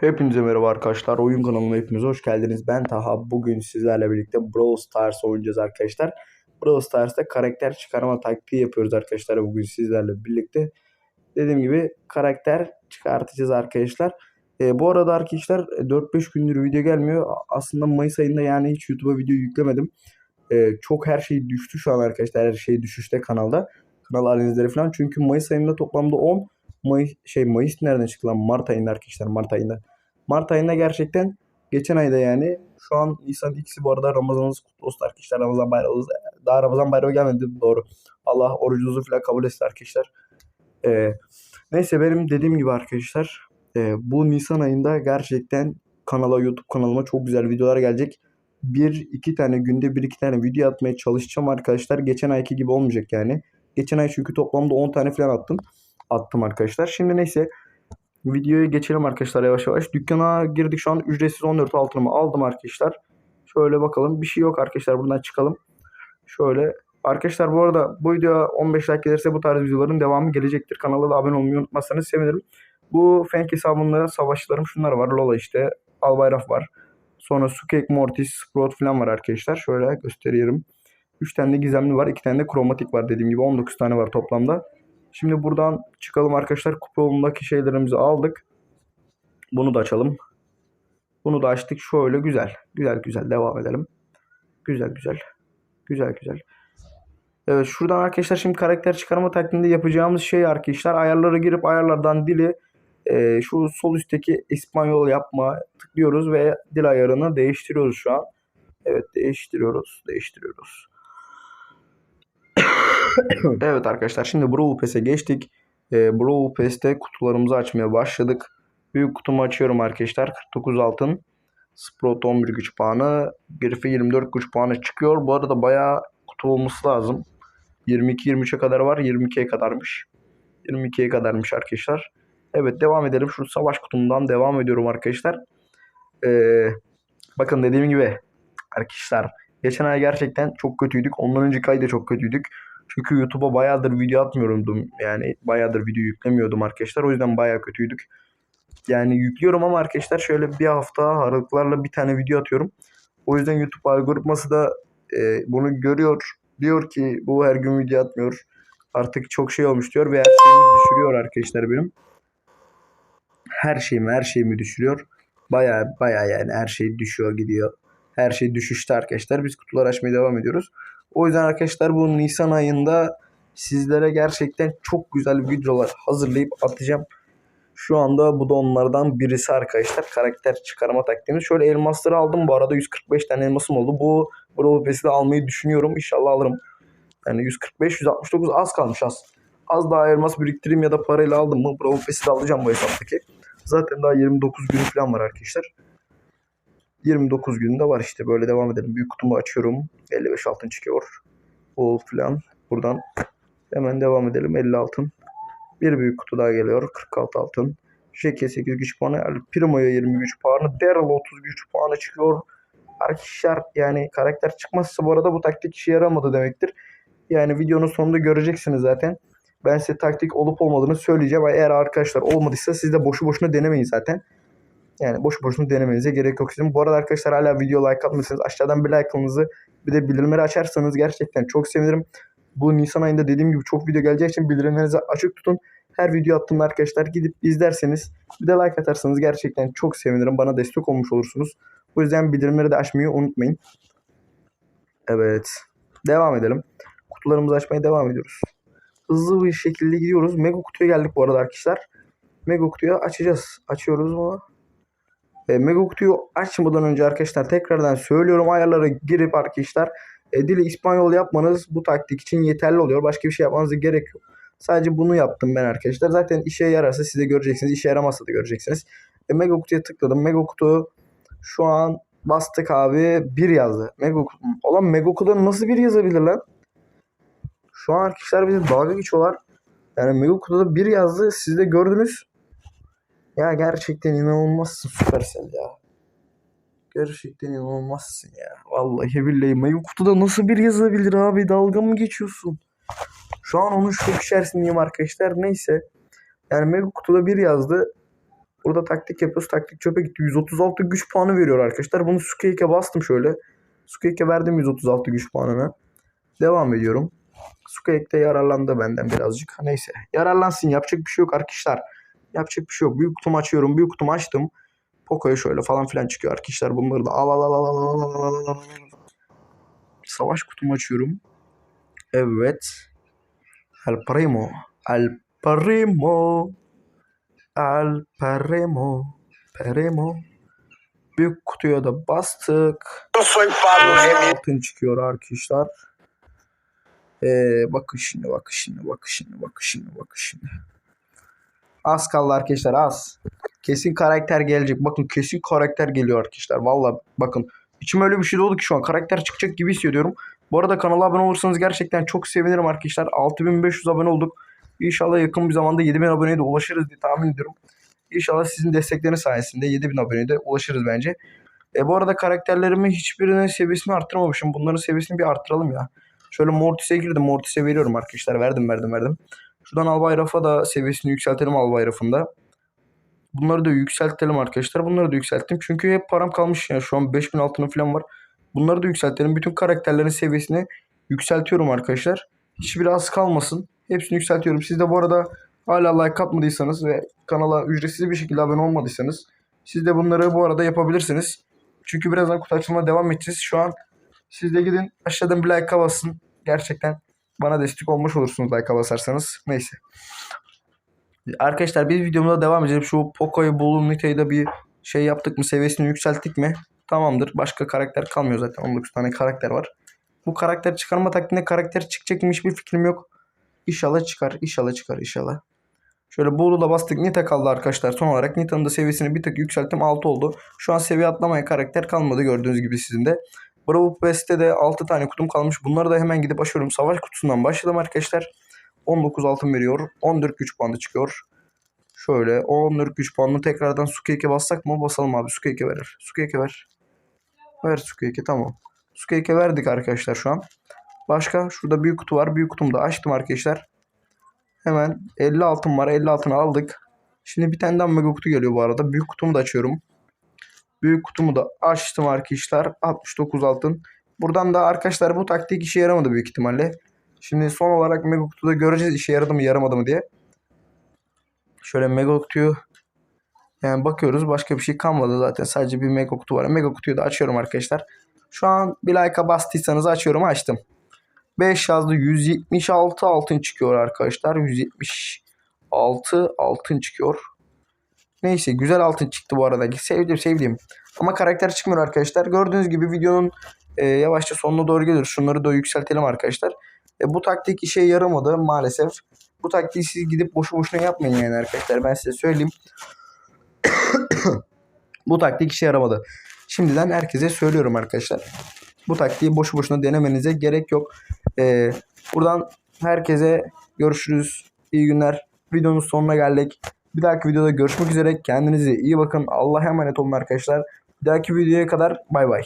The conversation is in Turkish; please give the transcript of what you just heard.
Hepinize merhaba arkadaşlar. Oyun kanalıma hepiniz hoş geldiniz. Ben Taha. Bugün sizlerle birlikte Brawl Stars oynayacağız arkadaşlar. Brawl Stars'ta karakter çıkarma taktiği yapıyoruz arkadaşlar bugün sizlerle birlikte. Dediğim gibi karakter çıkartacağız arkadaşlar. Ee, bu arada arkadaşlar 4-5 gündür video gelmiyor. Aslında Mayıs ayında yani hiç YouTube'a video yüklemedim. Ee, çok her şey düştü şu an arkadaşlar. Her şey düşüşte kanalda. Kanal analizleri falan. Çünkü Mayıs ayında toplamda 10 Mayıs şey Mayıs nereden çıktı lan? Mart ayında arkadaşlar Mart ayında. Mart ayında gerçekten geçen ayda yani şu an Nisan ikisi bu arada Ramazanınız kutlu olsun arkadaşlar. Ramazan bayramınız daha Ramazan bayramı gelmedi doğru. Allah orucunuzu falan kabul etsin arkadaşlar. Ee, neyse benim dediğim gibi arkadaşlar e, bu Nisan ayında gerçekten kanala YouTube kanalıma çok güzel videolar gelecek. Bir iki tane günde bir iki tane video atmaya çalışacağım arkadaşlar. Geçen ayki gibi olmayacak yani. Geçen ay çünkü toplamda 10 tane falan attım. Attım arkadaşlar. Şimdi neyse videoya geçelim arkadaşlar yavaş yavaş. Dükkana girdik şu an ücretsiz 14 altınımı aldım arkadaşlar. Şöyle bakalım. Bir şey yok arkadaşlar buradan çıkalım. Şöyle. Arkadaşlar bu arada bu video 15 like gelirse bu tarz videoların devamı gelecektir. Kanala da abone olmayı unutmazsanız sevinirim. Bu Fenk hesabında savaşçılarım şunlar var. Lola işte. Albayraf var. Sonra Sukek, Mortis, Sprout falan var arkadaşlar. Şöyle göstereyim. 3 tane de gizemli var. 2 tane de kromatik var dediğim gibi. 19 tane var toplamda. Şimdi buradan çıkalım arkadaşlar. Kupa yolundaki şeylerimizi aldık. Bunu da açalım. Bunu da açtık. Şöyle güzel. Güzel güzel devam edelim. Güzel güzel. Güzel güzel. Evet şuradan arkadaşlar şimdi karakter çıkarma taktiğinde yapacağımız şey arkadaşlar ayarlara girip ayarlardan dili e, şu sol üstteki İspanyol yapma tıklıyoruz ve dil ayarını değiştiriyoruz şu an. Evet değiştiriyoruz. Değiştiriyoruz. evet arkadaşlar şimdi Brawl Pass'e geçtik. E, Brawl Pass'te kutularımızı açmaya başladık. Büyük kutumu açıyorum arkadaşlar. 49 altın. Sprout 11 güç puanı. Griff'e 24 güç puanı çıkıyor. Bu arada bayağı kutu olması lazım. 22-23'e kadar var. 22'ye kadarmış. 22'ye kadarmış arkadaşlar. Evet devam edelim. Şu savaş kutumdan devam ediyorum arkadaşlar. Ee, bakın dediğim gibi arkadaşlar geçen ay gerçekten çok kötüydük. Ondan önceki ay da çok kötüydük. Çünkü YouTube'a bayağıdır video atmıyordum. Yani bayağıdır video yüklemiyordum arkadaşlar. O yüzden bayağı kötüydük. Yani yüklüyorum ama arkadaşlar şöyle bir hafta aralıklarla bir tane video atıyorum. O yüzden YouTube algoritması da e, bunu görüyor. Diyor ki bu her gün video atmıyor. Artık çok şey olmuş diyor ve her şeyimi düşürüyor arkadaşlar benim. Her şeyimi her şeyimi düşürüyor. Baya baya yani her şey düşüyor gidiyor. Her şey düşüşte arkadaşlar. Biz kutular açmaya devam ediyoruz. O yüzden arkadaşlar bu Nisan ayında sizlere gerçekten çok güzel videolar hazırlayıp atacağım. Şu anda bu da onlardan birisi arkadaşlar. Karakter çıkarma taktiğimiz. Şöyle elmasları aldım. Bu arada 145 tane elmasım oldu. Bu Brawl Pass'i de almayı düşünüyorum. İnşallah alırım. Yani 145, 169 az kalmış az. Az daha elmas biriktireyim ya da parayla aldım mı Brawl Pass'i de alacağım bu hesaptaki. Zaten daha 29 günü falan var arkadaşlar. 29 günde var işte. Böyle devam edelim. Büyük kutumu açıyorum. 55 altın çıkıyor. Bol falan. Buradan hemen devam edelim. 50 altın. Bir büyük kutu daha geliyor. 46 altın. Jackie 8 güç puanı. Primo'ya 20 güç puanı. Daryl 30 güç puanı çıkıyor. Arkadaşlar yani karakter çıkmazsa bu arada bu taktik işe yaramadı demektir. Yani videonun sonunda göreceksiniz zaten. Ben size taktik olup olmadığını söyleyeceğim. Eğer arkadaşlar olmadıysa siz de boşu boşuna denemeyin zaten. Yani boşu boşuna denemenize gerek yok sizin. Bu arada arkadaşlar hala video like atmışsınız. Aşağıdan bir like'ınızı bir de bildirimleri açarsanız gerçekten çok sevinirim. Bu Nisan ayında dediğim gibi çok video geleceği için bildirimlerinizi açık tutun. Her video attığımda arkadaşlar gidip izlerseniz bir de like atarsanız gerçekten çok sevinirim. Bana destek olmuş olursunuz. O yüzden bildirimleri de açmayı unutmayın. Evet. Devam edelim. Kutularımızı açmaya devam ediyoruz. Hızlı bir şekilde gidiyoruz. Mega kutuya geldik bu arada arkadaşlar. Mega kutuyu açacağız. Açıyoruz mu? E, Mega kutuyu açmadan önce arkadaşlar tekrardan söylüyorum ayarlara girip arkadaşlar e, dili İspanyol yapmanız bu taktik için yeterli oluyor. Başka bir şey yapmanıza gerek yok. Sadece bunu yaptım ben arkadaşlar. Zaten işe yararsa siz de göreceksiniz. İşe yaramazsa da göreceksiniz. E, Mega kutuya tıkladım. Mega kutu şu an bastık abi. Bir yazdı. Mega kutu. Olan Mega kutuda nasıl bir yazabilir lan? Şu an arkadaşlar bize dalga geçiyorlar. Yani Mega kutuda bir yazdı. Siz de gördünüz. Ya gerçekten inanılmazsın Supercell ya. Gerçekten inanılmazsın ya. Vallahi billahi Mega kutuda nasıl bir yazabilir abi? Dalga mı geçiyorsun? Şu an onun şok içerisindeyim arkadaşlar. Neyse. Yani Mega kutuda bir yazdı. Burada taktik yapıyoruz. Taktik çöpe gitti. 136 güç puanı veriyor arkadaşlar. Bunu Sukeik'e bastım şöyle. Sukeik'e verdim 136 güç puanını. Devam ediyorum. Sukeik de yararlandı benden birazcık. Neyse. Yararlansın. Yapacak bir şey yok arkadaşlar. Yapacak bir şey yok. Büyük kutumu açıyorum. Büyük kutumu açtım. Poco'ya şöyle falan filan çıkıyor arkadaşlar. Bunları da al al al al al al al al al. Savaş kutumu açıyorum. Evet. El Primo. El Primo. El Primo. Primo. Büyük kutuya da bastık. Altın çıkıyor arkadaşlar. Ee, bakın şimdi bakın şimdi bakın şimdi bakın şimdi bakın şimdi. Az kaldı arkadaşlar az. Kesin karakter gelecek. Bakın kesin karakter geliyor arkadaşlar. Valla bakın içim öyle bir şey doldu ki şu an karakter çıkacak gibi hissediyorum. Bu arada kanala abone olursanız gerçekten çok sevinirim arkadaşlar. 6500 abone olduk. İnşallah yakın bir zamanda 7000 aboneye de ulaşırız diye tahmin ediyorum. İnşallah sizin destekleriniz sayesinde 7000 aboneye de ulaşırız bence. E bu arada karakterlerimin hiçbirinin seviyesini arttırmamışım. Bunların seviyesini bir arttıralım ya. Şöyle Mortis'e girdim. Mortis'e veriyorum arkadaşlar. Verdim verdim verdim. Şuradan Albay Raf'a da seviyesini yükseltelim Albay Raf'ın da. Bunları da yükseltelim arkadaşlar. Bunları da yükselttim. Çünkü hep param kalmış ya. Şu an 5000 altını falan var. Bunları da yükseltelim. Bütün karakterlerin seviyesini yükseltiyorum arkadaşlar. Hiçbiri az kalmasın. Hepsini yükseltiyorum. Siz de bu arada hala like atmadıysanız ve kanala ücretsiz bir şekilde abone olmadıysanız siz de bunları bu arada yapabilirsiniz. Çünkü birazdan kutu açılmaya devam edeceğiz. Şu an siz de gidin aşağıdan bir like basın. Gerçekten bana destek olmuş olursunuz like basarsanız. Neyse. Arkadaşlar biz videomuza devam edelim. Şu Poco'yu Bull'un Nita'yı da bir şey yaptık mı? Seviyesini yükselttik mi? Tamamdır. Başka karakter kalmıyor zaten. 19 tane karakter var. Bu karakter çıkarma taktiğinde karakter çıkacak mı hiçbir fikrim yok. İnşallah çıkar. İnşallah çıkar. İnşallah. Şöyle Bull'u da bastık. Nita kaldı arkadaşlar. Son olarak Nita'nın da seviyesini bir tık yükselttim. 6 oldu. Şu an seviye atlamaya karakter kalmadı gördüğünüz gibi sizin de. Bravo Best'te de 6 tane kutum kalmış. Bunları da hemen gidip açıyorum. Savaş kutusundan başlayalım arkadaşlar. 19 altın veriyor. 14 güç puanı çıkıyor. Şöyle 14 güç puanını tekrardan Sukeik'e bassak mı? Basalım abi. Sukeik'e verir. Sukeik'e ver. Ver Sukeik'e tamam. Sukeik'e verdik arkadaşlar şu an. Başka şurada büyük kutu var. Büyük kutumu da açtım arkadaşlar. Hemen 50 altın var. 50 altını aldık. Şimdi bir tane daha mega kutu geliyor bu arada. Büyük kutumu da açıyorum. Büyük kutumu da açtım arkadaşlar. 69 altın. Buradan da arkadaşlar bu taktik işe yaramadı büyük ihtimalle. Şimdi son olarak mega kutuda göreceğiz işe yaradı mı yaramadı mı diye. Şöyle mega kutuyu yani bakıyoruz başka bir şey kalmadı zaten. Sadece bir mega kutu var. Mega kutuyu da açıyorum arkadaşlar. Şu an bir like'a bastıysanız açıyorum açtım. 5 yazdı 176 altın çıkıyor arkadaşlar. 176 altın çıkıyor. Neyse güzel altın çıktı bu arada. Sevdim sevdim. Ama karakter çıkmıyor arkadaşlar. Gördüğünüz gibi videonun e, yavaşça sonuna doğru geliyor. Şunları da yükseltelim arkadaşlar. E, bu taktik işe yaramadı maalesef. Bu taktiği siz gidip boşu boşuna yapmayın yani arkadaşlar. Ben size söyleyeyim. bu taktik işe yaramadı. Şimdiden herkese söylüyorum arkadaşlar. Bu taktiği boşu boşuna denemenize gerek yok. E, buradan herkese görüşürüz. İyi günler. Videonun sonuna geldik. Bir dahaki videoda görüşmek üzere. Kendinize iyi bakın. Allah'a emanet olun arkadaşlar. Bir dahaki videoya kadar bay bay.